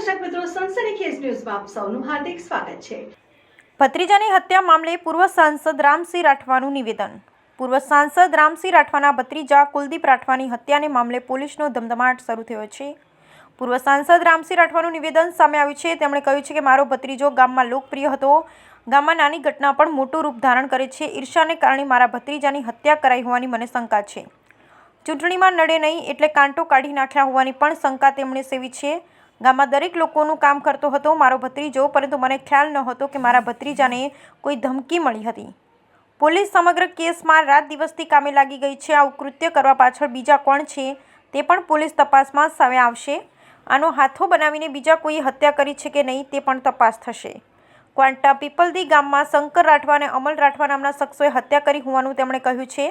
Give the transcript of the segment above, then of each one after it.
દર્શક મિત્રો સનસનીખેજ ન્યૂઝમાં આપ સૌનું હાર્દિક સ્વાગત છે. ભત્રીજાની હત્યા મામલે પૂર્વ સાંસદ રામસિંહ રાઠવાનું નિવેદન. પૂર્વ સાંસદ રામસિંહ રાઠવાના ભત્રીજા કુલદીપ રાઠવાની હત્યાને મામલે પોલીસનો ધમધમાટ શરૂ થયો છે. પૂર્વ સાંસદ રામસિંહ રાઠવાનું નિવેદન સામે આવ્યું છે. તેમણે કહ્યું છે કે મારો ભત્રીજો ગામમાં લોકપ્રિય હતો. ગામમાં નાની ઘટના પણ મોટું રૂપ ધારણ કરે છે. ઈર્ષાને કારણે મારા ભત્રીજાની હત્યા કરાઈ હોવાની મને શંકા છે. ચૂંટણીમાં નડે નહીં એટલે કાંટો કાઢી નાખ્યા હોવાની પણ શંકા તેમણે સેવી છે. ગામમાં દરેક લોકોનું કામ કરતો હતો, મારો ભત્રીજો, પરંતુ મને ખ્યાલ નહોતો કે મારા ભત્રીજાને કોઈ ધમકી મળી હતી. પોલીસ સમગ્ર કેસમાં રાત દિવસથી કામે લાગી ગઈ છે. આવું કૃત્ય કરવા પાછળ બીજા કોણ છે તે પણ પોલીસ તપાસમાં સામે આવશે. આનો હાથો બનાવીને બીજા કોઈ હત્યા કરી છે કે નહીં તે પણ તપાસ થશે. ક્વાંટા પીપલદી ગામમાં શંકર રાઠવા અને અમલ રાઠવા નામના શખ્સોએ હત્યા કરી હોવાનું તેમણે કહ્યું છે.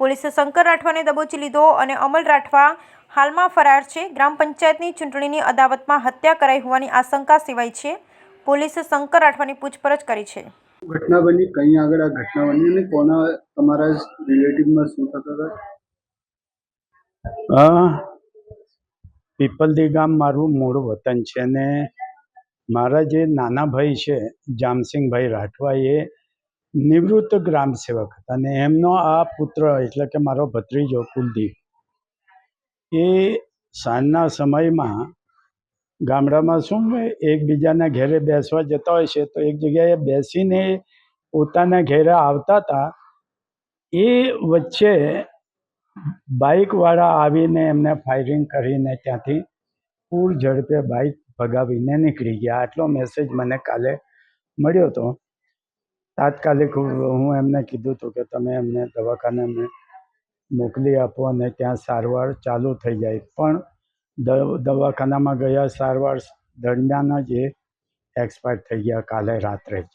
પોલીસે શંકર રાઠવાને દબોચી લીધો અને અમલ રાઠવા હાલમાં ફરાર છે. ગ્રામ પંચાયતની ચૂંટણીની અદાવતમાં હત્યા કરાઈ હોવાની આશંકા સિવાય છે. પોલીસે શંકર રાઠવાની પૂછપરછ કરી છે. ઘટના બની કઈ આગળ આ ઘટના બની અને કોના તમારા રિલેટિવમાં શું થતા હતા? અ, પીપલદી ગામ મારું મૂળ વતન છે ને મારા જે નાના ભાઈ છે જામસિંગભાઈ રાઠવા એ નિવૃત્ત ગ્રામ સેવક હતા અને એમનો આ પુત્ર એટલે કે મારો ભત્રીજો કુલદીપ એ સાંજના સમયમાં ગામડામાં શું એકબીજાના ઘેરે બેસવા જતા હોય છે, તો એક જગ્યાએ બેસીને પોતાના ઘેરે આવતા હતા. એ વચ્ચે બાઇકવાળા આવીને એમને ફાયરિંગ કરીને ત્યાંથી પૂર ઝડપે બાઇક ભગાવીને નીકળી ગયા. આટલો મેસેજ મને કાલે મળ્યો હતો તાત્કાલિક હું એમને કીધું હતું કે તમે એમને દવાખાને મેં મોકલી આપો અને ત્યાં સારવાર ચાલુ થઈ જાય. પણ દવાખાનામાં ગયા સારવાર દરમિયાન જ એ એક્સપાયર થઈ ગયા કાલે રાત્રે જ.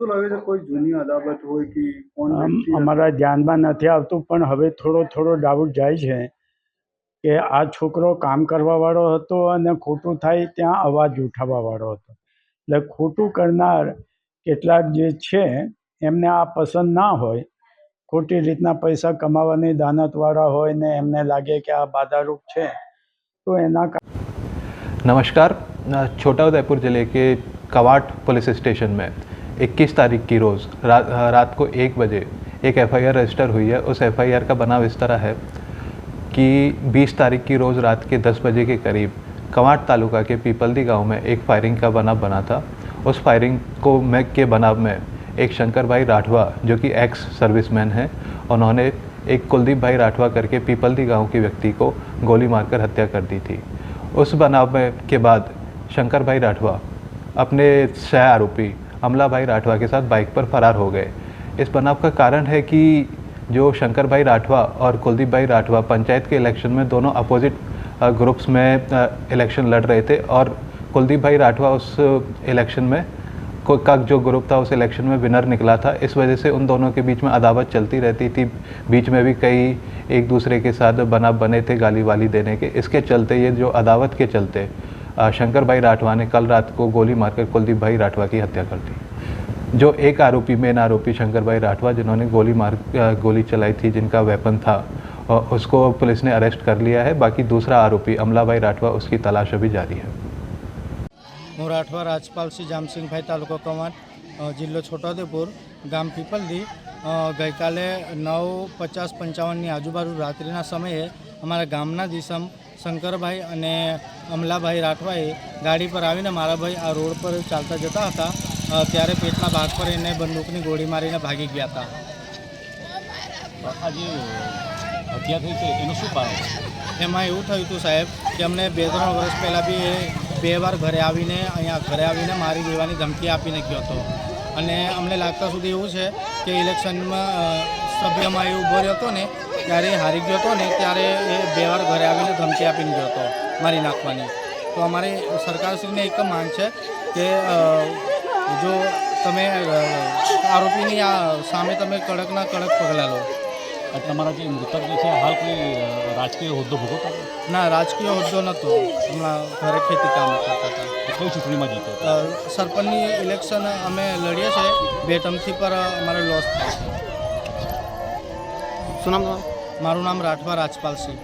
શું લાગે છે કોઈ જૂની અદાવત હોય કે કોણ આમ અમારા ધ્યાનમાં નથી આવતું પણ હવે થોડો થોડો ડાઉટ જાય છે કે આ છોકરો કામ કરવાવાળો હતો અને ખોટું થાય ત્યાં અવાજ ઉઠાવવાવાળો હતો. એટલે ખોટું કરનાર કેટલાક જે છે એમને આ પસંદ ના હોય ખોટી રીતના પૈસા કમાવાની દાનતવાળા હોય ને એમને લાગે કે આ બાધારૂપ છે તો એના नमस्कार अ, छोटा उदयपुर ज़िले के कवाट पुलिस स्टेशन में 21 तारीख की रोज़ रात अ, रात को एक बजे एक एफआईआर रजिस्टर हुई है उस एफआईआर का बनाव इस तरह है कि 20 तारीख की रोज़ रात के 10 बजे के करीब कवाट तालुका के पीपलदी गांव में एक फायरिंग का बनाव बना था उस फायरिंग को में के बनाव में एक शंकर भाई राठवा, जो कि एक्स सर्विसमैन हैं, उन्होंने एक कुलदीप भाई राठवा करके पीपलदी गाँव के व्यक्ति को गोली मारकर हत्या कर दी थी। उस बनाव में के बाद शंकर भाई राठवा अपने सह आरोपी अमला भाई राठवा के साथ बाइक पर फरार हो गए। इस बनाव का कारण है कि जो शंकर भाई राठवा और कुलदीप भाई राठवा पंचायत के इलेक्शन में दोनों अपोजिट ग्रुप्स में इलेक्शन लड़ रहे थे और कुलदीप भाई राठवा उस इलेक्शन में को का जो ग्रुप था उस इलेक्शन में विनर निकला था। इस वजह से उन दोनों के बीच में अदावत चलती रहती थी। बीच में भी कई एक दूसरे के साथ बना बने थे गाली वाली देने के। इसके चलते ये जो अदावत के चलते शंकर भाई राठवा ने कल रात को गोली मारकर कुलदीप भाई राठवा की हत्या कर दी। जो एक आरोपी मेन आरोपी शंकर भाई राठवा, जिन्होंने गोली मार गोली चलाई थी, जिनका वेपन था उसको पुलिस ने अरेस्ट कर लिया है। बाकी दूसरा आरोपी अमला भाई राठवा, उसकी तलाश अभी जारी है। હું રાઠવા રાજપાલસિંહ જામસિંહભાઈ તાલુકો કમાટ જિલ્લો છોટાઉદેપુર ગામ પીપલદી. ગઈકાલે નવ પચાસ પંચાવનની આજુબાજુ રાત્રિના સમયે અમારા ગામના દિશમ શંકરભાઈ અને અમલાભાઈ રાઠવાએ ગાડી પર આવીને મારા ભાઈ આ રોડ પર ચાલતા જતા હતા. ત્યારે પેટના ભાગ પર એને બંદૂકની ગોળી મારીને ભાગી ગયા હતા. આ જે હત્યા થઈ છે એનું શું કારણ? એમાં એવું થયું હતું સાહેબ કે અમને બે ત્રણ વર્ષ પહેલાં બી એ બે વાર ઘરે આવીને, અહીંયા ઘરે આવીને મારી દેવાની ધમકી આપીને ગયો હતો. અને અમને લાગતા સુધી એવું છે કે ઇલેક્શનમાં સભ્યમાં એ ઊભો રહ્યો હતો ને, ત્યારે હારી ગયો હતો ને, ત્યારે એ બે વાર ઘરે આવીને ધમકી આપીને ગયો હતો મારી નાખવાની. તો અમારી સરકારશ્રીને એક માંગ છે કે જો તમે આરોપીની સામે તમે કડકના કડક પગલાં લો. તમારા જે મૃતક જે છે હાલ કોઈ રાજકીય હોદ્દો ભોગવતા ના રાજકીય હોદ્દો નહોતો. હમણાં ઘરે ખેતી કામ કરતા હતા. કઈ ચૂંટણીમાં જીતો સરપંચની ઇલેક્શન અમે લડીએ છીએ. બે ટર્મથી પર અમારે લોસ થાય છે. શું નામ મારું નામ રાઠવા રાજપાલસિંહ.